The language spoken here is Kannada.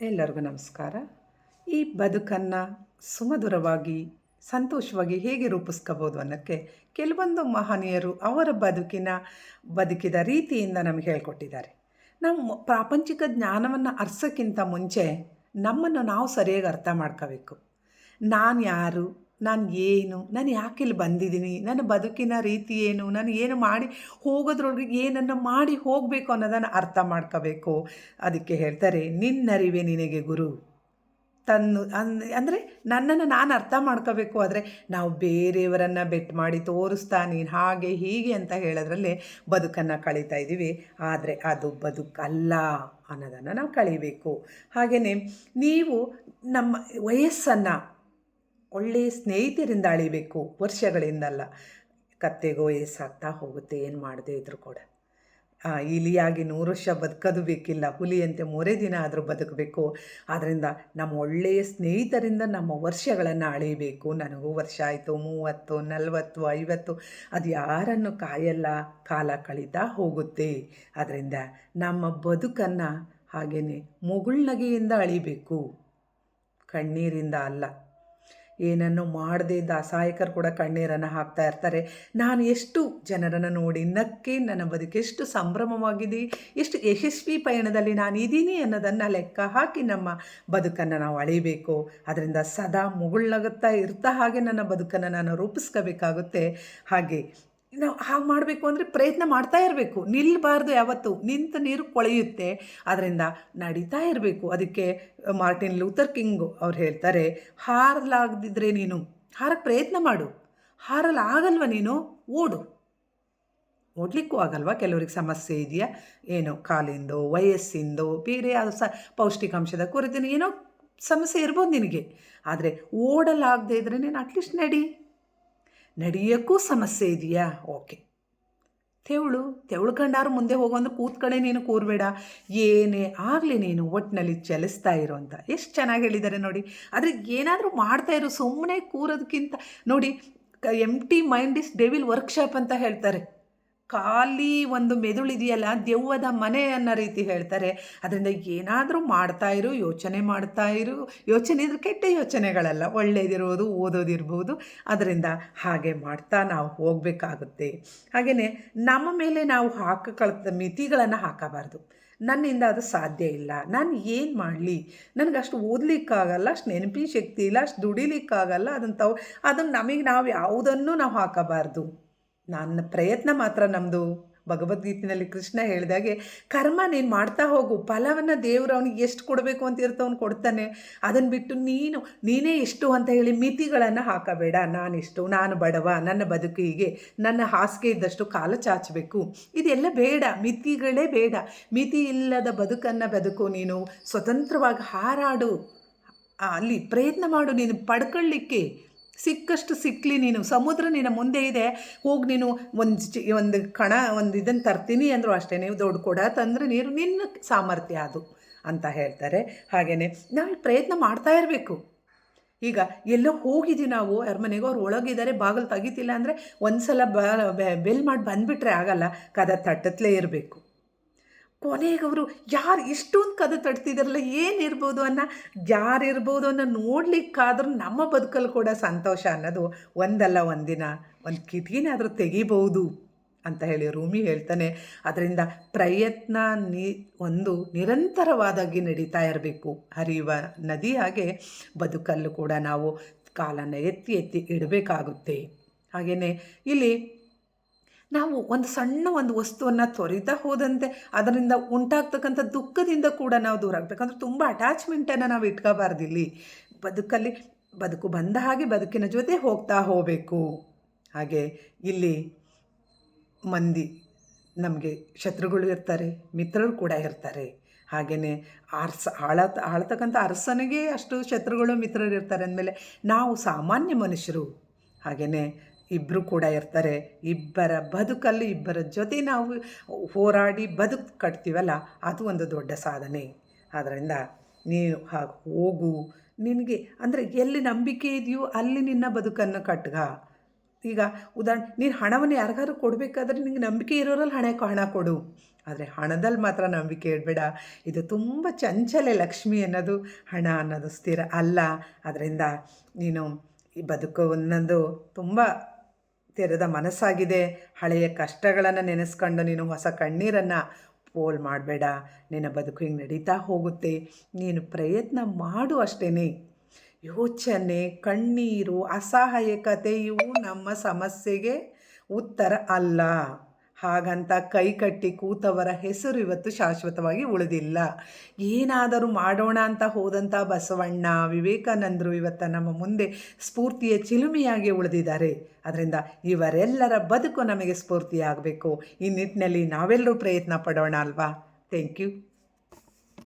ಎಲ್ಲರಿಗೂ ನಮಸ್ಕಾರ. ಈ ಬದುಕನ್ನು ಸುಮಧುರವಾಗಿ, ಸಂತೋಷವಾಗಿ ಹೇಗೆ ರೂಪಿಸ್ಕೋಬೋದು ಅನ್ನೋಕ್ಕೆ ಕೆಲವೊಂದು ಮಹನೀಯರು ಅವರ ಬದುಕಿನ, ಬದುಕಿದ ರೀತಿಯಿಂದ ನಮಗೆ ಹೇಳ್ಕೊಟ್ಟಿದ್ದಾರೆ. ನಾವು ಪ್ರಾಪಂಚಿಕ ಜ್ಞಾನವನ್ನು ಅರ್ಸೋಕ್ಕಿಂತ ಮುಂಚೆ ನಮ್ಮನ್ನು ನಾವು ಸರಿಯಾಗಿ ಅರ್ಥ ಮಾಡ್ಕೋಬೇಕು. ನಾನು ಯಾರು? ನಾನು ಏನು? ನಾನು ಯಾಕೆ ಇಲ್ಲಿ ಬಂದಿದ್ದೀನಿ? ನನ್ನ ಬದುಕಿನ ರೀತಿ ಏನು? ನಾನು ಏನು ಮಾಡಿ ಹೋಗೋದ್ರೊಳಗೆ ಏನನ್ನು ಮಾಡಿ ಹೋಗಬೇಕು ಅನ್ನೋದನ್ನು ಅರ್ಥ ಮಾಡ್ಕೋಬೇಕು. ಅದಕ್ಕೆ ಹೇಳ್ತಾರೆ ನಿನ್ನರಿವೆ ನಿನಗೆ ಗುರು. ತನ್ನು ಅಂದರೆ ನನ್ನನ್ನು ನಾನು ಅರ್ಥ ಮಾಡ್ಕೋಬೇಕು ಆದರೆ ನಾವು ಬೇರೆಯವರನ್ನು ಬೆಟ್ ಮಾಡಿ ತೋರಿಸ್ತಾ ನೀನು ಹಾಗೆ ಹೀಗೆ ಅಂತ ಹೇಳೋದ್ರಲ್ಲಿ ಬದುಕನ್ನು ಕಳೀತಾ ಇದ್ದೀವಿ ಆದರೆ ಅದು ಬದುಕಲ್ಲ ಅನ್ನೋದನ್ನು ನಾವು ಕಳಿಬೇಕು. ಹಾಗೆಯೇ ನೀವು ನಮ್ಮ ವಯಸ್ಸನ್ನು ಒಳ್ಳೆಯ ಸ್ನೇಹಿತರಿಂದ ಅಳಿಬೇಕು, ವರ್ಷಗಳಿಂದಲ್ಲ. ಕತ್ತೆಗೋ ಸಾಕ್ತಾ ಹೋಗುತ್ತೆ, ಏನು ಮಾಡದೆ ಇದ್ರೂ ಕೂಡ. ಇಲಿಯಾಗಿ ನೂರು ವರ್ಷ ಬದುಕೋದು ಬೇಕಿಲ್ಲ ಹುಲಿಯಂತೆ ಮೂರೇ ದಿನ ಆದರೂ ಬದುಕಬೇಕು. ಆದ್ದರಿಂದ ನಮ್ಮ ಒಳ್ಳೆಯ ಸ್ನೇಹಿತರಿಂದ ನಮ್ಮ ವರ್ಷಗಳನ್ನು ಅಳೆಯಬೇಕು ನನಗೂ ವರ್ಷ ಆಯಿತು, ಮೂವತ್ತು, ನಲವತ್ತು, ಐವತ್ತು, ಅದು ಯಾರನ್ನು ಕಾಯಲ್ಲ, ಕಾಲ ಕಳೀತಾ ಹೋಗುತ್ತೆ. ಅದರಿಂದ ನಮ್ಮ ಬದುಕನ್ನು ಹಾಗೆಯೇ ಮುಗುಳ್ನಗೆಯಿಂದ ಅಳಿಬೇಕು. ಕಣ್ಣೀರಿಂದ ಅಲ್ಲ. ಏನನ್ನು ಮಾಡದೇ ಇದ್ದ ಅಸಹಾಯಕರು ಕೂಡ ಕಣ್ಣೀರನ್ನು ಹಾಕ್ತಾ ಇರ್ತಾರೆ. ನಾನು ಎಷ್ಟು ಜನರನ್ನು ನೋಡಿ ನಕ್ಕೆ ನನ್ನ ಬದುಕು ಎಷ್ಟು ಸಂಭ್ರಮವಾಗಿದೆ ಎಷ್ಟು ಯಶಸ್ವಿ ಪಯಣದಲ್ಲಿ ನಾನು ಇದ್ದೀನಿ ಅನ್ನೋದನ್ನು ಲೆಕ್ಕ ಹಾಕಿ ನಮ್ಮ ಬದುಕನ್ನು ನಾವು ಅಳಿಬೇಕು. ಅದರಿಂದ ಸದಾ ಮುಗುಳ್ನಗುತ್ತಾ ಇರ್ತಾ ಹಾಗೆ ನನ್ನ ಬದುಕನ್ನು ನಾನು ರೂಪಿಸ್ಕೋಬೇಕಾಗುತ್ತೆ. ಹಾಗೆ ನಾವು ಹಾಗೆ ಮಾಡಬೇಕು ಅಂದರೆ ಪ್ರಯತ್ನ ಮಾಡ್ತಾ ಇರಬೇಕು. ನಿಲ್ಲಬಾರ್ದು ಯಾವತ್ತು. ನಿಂತ ನೀರು ಕೊಳೆಯುತ್ತೆ. ಅದರಿಂದ ನಡೀತಾ ಇರಬೇಕು. ಅದಕ್ಕೆ ಮಾರ್ಟಿನ್ ಲೂಥರ್ ಕಿಂಗು ಅವ್ರು ಹೇಳ್ತಾರೆ ಹಾರಲಾಗದಿದ್ದರೆ ನೀನು, ಹಾರಕ್ಕೆ ಪ್ರಯತ್ನ ಮಾಡು. ಹಾರಲಾಗಲ್ವ ನೀನು? ಓಡು. ಓಡಲಿಕ್ಕೂ ಆಗಲ್ವ? ಕೆಲವ್ರಿಗೆ ಸಮಸ್ಯೆ ಇದೆಯಾ? ಏನೋ ಕಾಲಿಂದೋ, ವಯಸ್ಸಿಂದೋ, ಬೇರೆ ಯಾವ ಸ, ಪೌಷ್ಟಿಕಾಂಶದ ಕೊರತೆ ಏನೋ ಸಮಸ್ಯೆ ಇರ್ಬೋದು ನಿನಗೆ. ಆದರೆ ಓಡಲಾಗದೇ ಇದ್ರೆ ನೀನು ಅಟ್ಲೀಸ್ಟ್ ನಡಿ. ನಡೆಯೋಕ್ಕೂ ಸಮಸ್ಯೆ ಇದೆಯಾ? ಓಕೆ. ತೆವಳು ತೆವಳ್ಕಂಡಾರು ಮುಂದೆ ಹೋಗೋಂದ್ರೆ ಕೂತ್ಕಡೆ ನೀನು ಕೂರಬೇಡ. ಏನೇ ಆಗಲಿ ನೀನು ಒಟ್ಟಿನಲ್ಲಿ ಚಲಿಸ್ತಾ ಇರೋ ಅಂತ. ಎಷ್ಟು ಚೆನ್ನಾಗಿ ಹೇಳಿದ್ದಾರೆ ನೋಡಿ. ಆದರೆ ಏನಾದರೂ ಮಾಡ್ತಾ ಇರೋ ಸುಮ್ಮನೆ ಕೂರೋದಕ್ಕಿಂತ ನೋಡಿ empty mind is devil workshop ಅಂತ ಹೇಳ್ತಾರೆ. ಖಾಲಿ ಒಂದು ಮೆದುಳಿದೆಯಲ್ಲ ದೆವ್ವದ ಮನೆ ಅನ್ನೋ ರೀತಿ ಹೇಳ್ತಾರೆ. ಅದರಿಂದ ಏನಾದರೂ ಮಾಡ್ತಾ ಇರು, ಯೋಚನೆ ಮಾಡ್ತಾ ಇರು. ಯೋಚನೆ ಇದ್ರೆ ಕೆಟ್ಟ ಯೋಚನೆಗಳಲ್ಲ ಒಳ್ಳೇದಿರೋದು ಓದೋದಿರ್ಬೋದು. ಅದರಿಂದ ಹಾಗೆ ಮಾಡ್ತಾ ನಾವು ಹೋಗಬೇಕಾಗುತ್ತೆ. ಹಾಗೆಯೇ ನಮ್ಮ ಮೇಲೆ ನಾವು ಹಾಕಕಳ್ತ ಮಿತಿಗಳನ್ನು ಹಾಕಬಾರ್ದು. ನನ್ನಿಂದ ಅದು ಸಾಧ್ಯ ಇಲ್ಲ. ನಾನು ಏನು ಮಾಡಲಿ? ನನಗೆ ಅಷ್ಟು ಓದಲಿಕ್ಕಾಗಲ್ಲ, ಅಷ್ಟು ನೆನಪಿನ ಶಕ್ತಿ ಇಲ್ಲ, ಅಷ್ಟು ದುಡಿಲಿಕ್ಕಾಗಲ್ಲ ಅದನ್ನು ತಾವು, ಅದನ್ನು ನಮಗೆ ನಾವು ಯಾವುದನ್ನು ನಾವು ಹಾಕಬಾರ್ದು. ನನ್ನ ಪ್ರಯತ್ನ ಮಾತ್ರ ನಮ್ಮದು ಭಗವದ್ಗೀತೆಯಲ್ಲಿ ಕೃಷ್ಣ ಹೇಳಿದಾಗೆ ಕರ್ಮ ನೀನು ಮಾಡ್ತಾ ಹೋಗು, ಫಲವನ್ನು ದೇವರು ಅವನಿಗೆ ಎಷ್ಟು ಕೊಡಬೇಕು ಅಂತ ಇರ್ತ ಅವ್ನು ಕೊಡ್ತಾನೆ. ಅದನ್ನು ಬಿಟ್ಟು ನೀನು, ನೀನೇ ಎಷ್ಟು ಅಂತ ಹೇಳಿ ಮಿತಿಗಳನ್ನು ಹಾಕಬೇಡ. ನಾನಿಷ್ಟು ನಾನು ಬಡವ, ನನ್ನ ಬದುಕು ಹೀಗೆ, ನನ್ನ ಹಾಸಿಗೆ ಇದ್ದಷ್ಟು ಕಾಲ ಚಾಚಬೇಕು. ಇದೆಲ್ಲ ಬೇಡ, ಮಿತಿಗಳೇ ಬೇಡ. ಮಿತಿ ಇಲ್ಲದ ಬದುಕನ್ನು ಬದುಕು ನೀನು ಸ್ವತಂತ್ರವಾಗಿ ಹಾರಾಡು. ಅಲ್ಲಿ ಪ್ರಯತ್ನ ಮಾಡು ನೀನು ಪಡ್ಕೊಳ್ಳಿಕ್ಕೆ. ಸಿಕ್ಕಷ್ಟು ಸಿಕ್ಕಲಿ ನೀನು. ಸಮುದ್ರ ನಿನ್ನ ಮುಂದೆ ಇದೆ. ಹೋಗಿ ನೀನು ಒಂದು ಒಂದು ಕಣ, ಒಂದು ಇದನ್ನು ತರ್ತೀನಿ ಅಂದರು ಅಷ್ಟೇ. ನೀವು ದೊಡ್ಡ ಕೊಡ ತಂದರೆ ನೀರು ನಿನ್ನ ಸಾಮರ್ಥ್ಯ ಅದು ಅಂತ ಹೇಳ್ತಾರೆ. ಹಾಗೆಯೇ ನಾವು ಪ್ರಯತ್ನ ಮಾಡ್ತಾ ಇರಬೇಕು. ಈಗ ಎಲ್ಲೋ ಹೋಗಿದ್ದೀವಿ ನಾವು, ಅರಮನೆಗೆ ಮನೆಗೋ ಅವ್ರು ಒಳಗಿದ್ದಾರೆ ಬಾಗಿಲು ತೆಗಿತಿಲ್ಲ ಅಂದರೆ ಒಂದು ಸಲ ಬೆಲ್ ಮಾಡಿ ಬಂದುಬಿಟ್ರೆ ಆಗಲ್ಲ. ಕದ ತಟ್ಟತ್ಲೇ ಇರಬೇಕು. ಕೊನೆಗೆ ಅವರು ಯಾರು ಇಷ್ಟೊಂದು ಕದ ತಡ್ತಿದ್ರಲ್ಲ ಏನಿರ್ಬೋದು ಅನ್ನೋ? ಯಾರಿರ್ಬೋದು ಅನ್ನೋ ನೋಡ್ಲಿಕ್ಕಾದ್ರೂ ನಮ್ಮ ಬದುಕಲ್ಲಿ ಕೂಡ ಸಂತೋಷ ಅನ್ನೋದು ಒಂದಲ್ಲ ಒಂದಿನ. ಒಂದು ಕಿಟಕಿನಾದರೂ ತೆಗಿಬೋದು ಅಂತ ಹೇಳಿ ರೂಮಿ ಹೇಳ್ತಾನೆ. ಅದರಿಂದ ಪ್ರಯತ್ನ ನೀ, ಒಂದು ನಿರಂತರವಾದಾಗಿ ನಡೀತಾ ಇರಬೇಕು. ಹರಿಯುವ ನದಿ ಹಾಗೆ ಬದುಕಲ್ಲೂ ಕೂಡ ನಾವು ಕಾಲನ್ನು ಎತ್ತಿ ಎತ್ತಿ ಇಡಬೇಕಾಗುತ್ತೆ. ಹಾಗೆಯೇ ಇಲ್ಲಿ ನಾವು ಒಂದು ಸಣ್ಣ ಒಂದು ವಸ್ತುವನ್ನು ತೊರಿತಾ ಹೋದಂತೆ ಅದರಿಂದ ಉಂಟಾಗ್ತಕ್ಕಂಥ ದುಃಖದಿಂದ ಕೂಡ ನಾವು ದೂರ ಆಗಬೇಕಂದ್ರೆ ತುಂಬ ಅಟ್ಯಾಚ್ಮೆಂಟನ್ನು ನಾವು ಇಟ್ಕೋಬಾರ್ದು ಇಲ್ಲಿ. ಬದುಕಲ್ಲಿ ಬದುಕು ಬಂದ ಹಾಗೆ ಬದುಕಿನ ಜೊತೆ ಹೋಗ್ತಾ ಹೋಗಬೇಕು. ಹಾಗೆ ಇಲ್ಲಿ ಮಂದಿ ನಮಗೆ ಶತ್ರುಗಳು ಇರ್ತಾರೆ, ಮಿತ್ರರು ಕೂಡ ಇರ್ತಾರೆ. ಹಾಗೆಯೇ ಅರ್ಸ ಆಳ ಆಳ್ತಕ್ಕಂಥ ಅರಸನಿಗೆ ಅಷ್ಟು ಶತ್ರುಗಳು, ಮಿತ್ರರು ಇರ್ತಾರೆ ಅಂದಮೇಲೆ ನಾವು ಸಾಮಾನ್ಯ ಮನುಷ್ಯರು. ಹಾಗೆಯೇ ಇಬ್ಬರು ಕೂಡ ಇರ್ತಾರೆ. ಇಬ್ಬರ ಬದುಕಲ್ಲಿ ಇಬ್ಬರ ಜೊತೆ ನಾವು ಹೋರಾಡಿ ಬದುಕು ಕಟ್ತೀವಲ್ಲ, ಅದು ಒಂದು ದೊಡ್ಡ ಸಾಧನೆ. ಆದ್ದರಿಂದ ನೀನು ಹಾಗೆ ನಿನಗೆ ಅಂದರೆ ಎಲ್ಲಿ ನಂಬಿಕೆ ಇದೆಯೋ ಅಲ್ಲಿ ನಿನ್ನ ಬದುಕನ್ನು ಕಟ್ಗ. ಈಗ ಉದಾಹರಣೆ, ನೀನು ಹಣವನ್ನು ಯಾರಿಗಾದ್ರು ಕೊಡಬೇಕಾದ್ರೆ ನಿನಗೆ ನಂಬಿಕೆ ಇರೋರಲ್ಲಿ ಹಣ ಹಣ ಕೊಡು. ಆದರೆ ಹಣದಲ್ಲಿ ಮಾತ್ರ ನಂಬಿಕೆ ಇಡಬೇಡ. ಇದು ತುಂಬ ಚಂಚಲೆ ಲಕ್ಷ್ಮಿ ಅನ್ನೋದು ಹಣ ಅನ್ನೋದು ಸ್ಥಿರ ಅಲ್ಲ. ಅದರಿಂದ ನೀನು ಈ ಬದುಕು ಒಂದೊಂದು ತುಂಬ ತೆರೆದ ಮನಸ್ಸಾಗಿದೆ. ಹಳೆಯ ಕಷ್ಟಗಳನ್ನು ನೆನೆಸ್ಕೊಂಡು ನೀನು ಹೊಸ ಕಣ್ಣೀರನ್ನು ಪೋಲ್ ಮಾಡಬೇಡ. ನಿನ್ನ ಬದುಕು ಹಿಂಗೆ ನಡೀತಾ ಹೋಗುತ್ತೆ. ನೀನು ಪ್ರಯತ್ನ ಮಾಡು ಅಷ್ಟೇ ಯೋಚನೆ, ಕಣ್ಣೀರು ಅಸಹಾಯಕತೆ ಇವು ನಮ್ಮ ಸಮಸ್ಯೆಗೆ ಉತ್ತರ ಅಲ್ಲ. ಹಾಗಂತ ಕೈ ಕಟ್ಟಿ ಕೂತವರ ಹೆಸರು ಇವತ್ತು ಶಾಶ್ವತವಾಗಿ ಉಳಿದಿಲ್ಲ. ಏನಾದರೂ ಮಾಡೋಣ ಅಂತ ಹೋದಂಥ ಬಸವಣ್ಣ, ವಿವೇಕಾನಂದರು ಇವತ್ತು ನಮ್ಮ ಮುಂದೆ ಸ್ಫೂರ್ತಿಯ ಚಿಲುಮೆಯಾಗಿ ಉಳಿದಿದ್ದಾರೆ. ಅದರಿಂದ ಇವರೆಲ್ಲರ ಬದುಕು ನಮಗೆ ಸ್ಫೂರ್ತಿಯಾಗಬೇಕು. ಈ ನಿಟ್ಟಿನಲ್ಲಿ ನಾವೆಲ್ಲರೂ ಪ್ರಯತ್ನ ಪಡೋಣ ಅಲ್ವಾ? Thank you